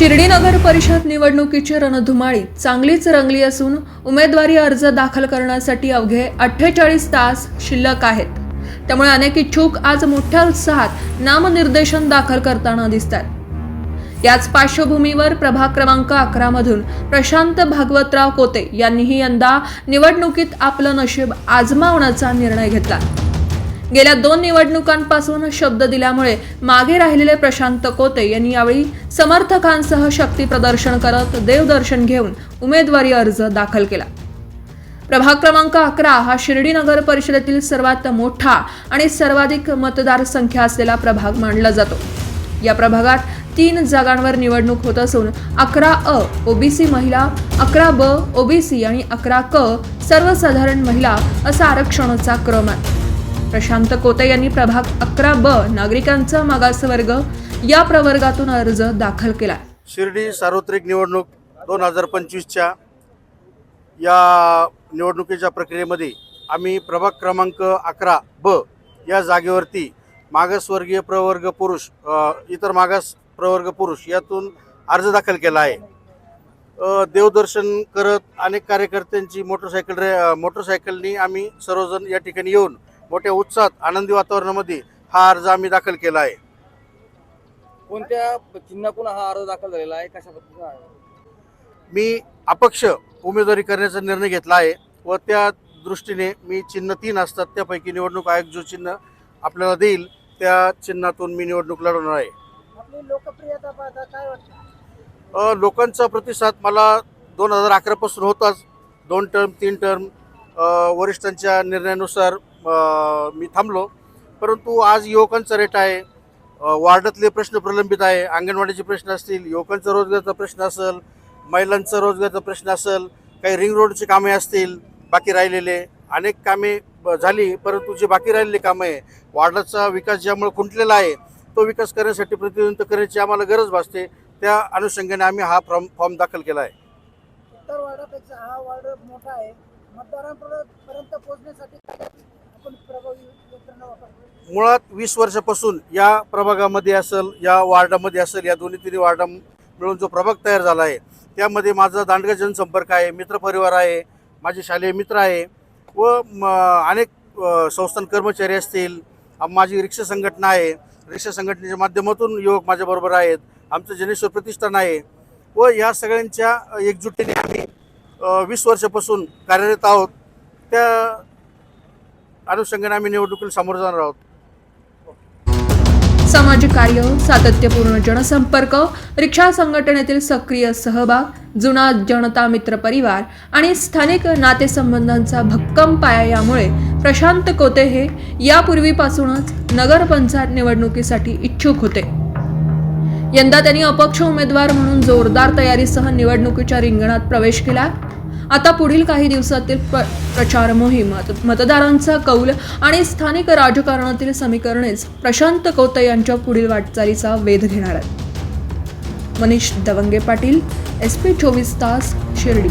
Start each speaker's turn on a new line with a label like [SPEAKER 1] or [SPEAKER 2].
[SPEAKER 1] शिर्डी नगर परिषद निवडणुकीची रणधुमाळी चांगलीच रंगली असून उमेदवारी अर्ज दाखल करण्यासाठी अवघे अठ्ठेचाळीस तास शिल्लक आहेत. त्यामुळे अनेक इच्छुक आज मोठ्या उत्साहात नामनिर्देशन दाखल करताना दिसतात याच पार्श्वभूमीवर प्रभाग क्रमांक अकरा मधून प्रशांत भागवतराव कोते यांनीही यंदा निवडणुकीत आपलं नशीब आजमावण्याचा निर्णय घेतला. गेल्या दोन निवडणुकांपासून शब्द दिल्यामुळे मागे राहिलेले प्रशांत कोते यांनी यावेळी समर्थकांसह शक्ती प्रदर्शन करत देवदर्शन घेऊन उमेदवारी अर्ज दाखल केला. प्रभाग क्रमांक अकरा हा शिर्डी नगर परिषदेतील सर्वात मोठा आणि सर्वाधिक मतदार संख्या असलेला प्रभाग मानला जातो. या प्रभागात तीन जागांवर निवडणूक होत असून अकरा अ ओबीसी महिला अकरा ब ओबीसी आणि अकरा क सर्वसाधारण महिला असा आरक्षणाचा क्रम आहे. प्रशांत कोते यांनी प्रभाग अकरा ब नागरिकांचा मागासवर्ग या प्रवर्गातून अर्ज दाखल केला.
[SPEAKER 2] शिर्डी सार्वत्रिक निवडणूक दोन हजार पंचवीसच्या या निवडणुकीच्या प्रक्रियेमध्ये आम्ही प्रभाग क्रमांक अकरा ब या जागेवरती मागासवर्गीय प्रवर्ग पुरुष इतर मागास प्रवर्ग पुरुष यातून अर्ज दाखल केला आहे. देवदर्शन करत अनेक कार्यकर्त्यांची मोटरसायकल रे मोटरसायकलनी आम्ही सर्वजण या ठिकाणी येऊन मोठ्या उत्साहात आनंदी वातावरणामध्ये हा अर्ज आम्ही दाखल केला आहे.
[SPEAKER 3] कोणत्या चिन्हातून हा अर्ज दाखल झालेला आहे? कशा पद्धतीचा आहे
[SPEAKER 2] मी अपक्ष उमेदवारी करण्याचा निर्णय घेतला आहे व त्या दृष्टीने मी चिन्ह तीन असतात त्यापैकी निवडणूक आयोग जो चिन्ह आपल्याला देईल त्या चिन्हातून मी निवडणूक लढवणार आहे.
[SPEAKER 4] आपली लोकप्रियता पाहता काय वाटतं?
[SPEAKER 2] अ, लोकांचा प्रतिसाद मला दोन हजार अकरापासून होताच. दोन टर्म तीन टर्म अ, वरिष्ठांच्या निर्णयानुसार मी थांबलो. परंतु आज युवकांचा रेट आहे. वार्डातले प्रश्न प्रलंबित आहे. अंगणवाडीचे प्रश्न असतील युवकांचा रोजगारचा प्रश्न असेल महिलांचा रोजगारचा प्रश्न असेल काही रिंग रोडची कामे असतील बाकी राहिलेले. अनेक कामे ब- झाली परंतु जे बाकी राहिलेली कामं आहे वार्डाचा विकास ज्यामुळे खुंटलेला आहे तो विकास करण्यासाठी प्रतिनिधित्व करण्याची आम्हाला गरज भासते. त्या अनुषंगाने आम्ही हा फॉर्म फॉर्म दाखल केला आहे.
[SPEAKER 4] इतर वार्डापेक्षा हा वार्ड मोठा आहे. मतदारांपर्यंत पोहोचण्यासाठी
[SPEAKER 2] मुळात वीस वर्षापासून या प्रभागामध्ये असेल या वार्डामध्ये असेल या दोन्ही तिन्ही वार्डा मिळून जो प्रभाग तयार झाला आहे त्यामध्ये माझा दांडगा जनसंपर्क आहे मित्रपरिवार आहे माझे शालेय मित्र आहे व अनेक संस्थान कर्मचारी असतील माझी रिक्षा संघटना आहे. रिक्षा संघटनेच्या माध्यमातून युवक माझ्याबरोबर आहेत आमचं जनेश्वर प्रतिष्ठान आहे व या सगळ्यांच्या एकजुटीने आम्ही वीस वर्षापासून कार्यरत आहोत. त्या अनुषंगाने आम्ही निवडणुकीला सामोरं जाणार आहोत.
[SPEAKER 1] सामाजिक कार्य सातत्यपूर्ण जनसंपर्क रिक्षा संघटनेतील सक्रिय सहभाग जुना जनता मित्र परिवार आणि स्थानिक नातेसंबंधांचा भक्कम पाया यामुळे प्रशांत कोते हे यापूर्वीपासूनच नगरपंचायत निवडणुकीसाठी इच्छुक होते. यंदा त्यांनी अपक्ष उमेदवार म्हणून जोरदार तयारीसह निवडणुकीच्या रिंगणात प्रवेश केला. आता पुढील काही दिवसातील प- प्रचार मोहीम मत- मतदारांचा कौल आणि स्थानिक राजकारणातील समीकरणेच प्रशांत कोते यांच्या पुढील वाटचालीचा वेध घेणार आहेत. मनीष दवंगे पाटील एस पी चोवीस तास शिर्डी.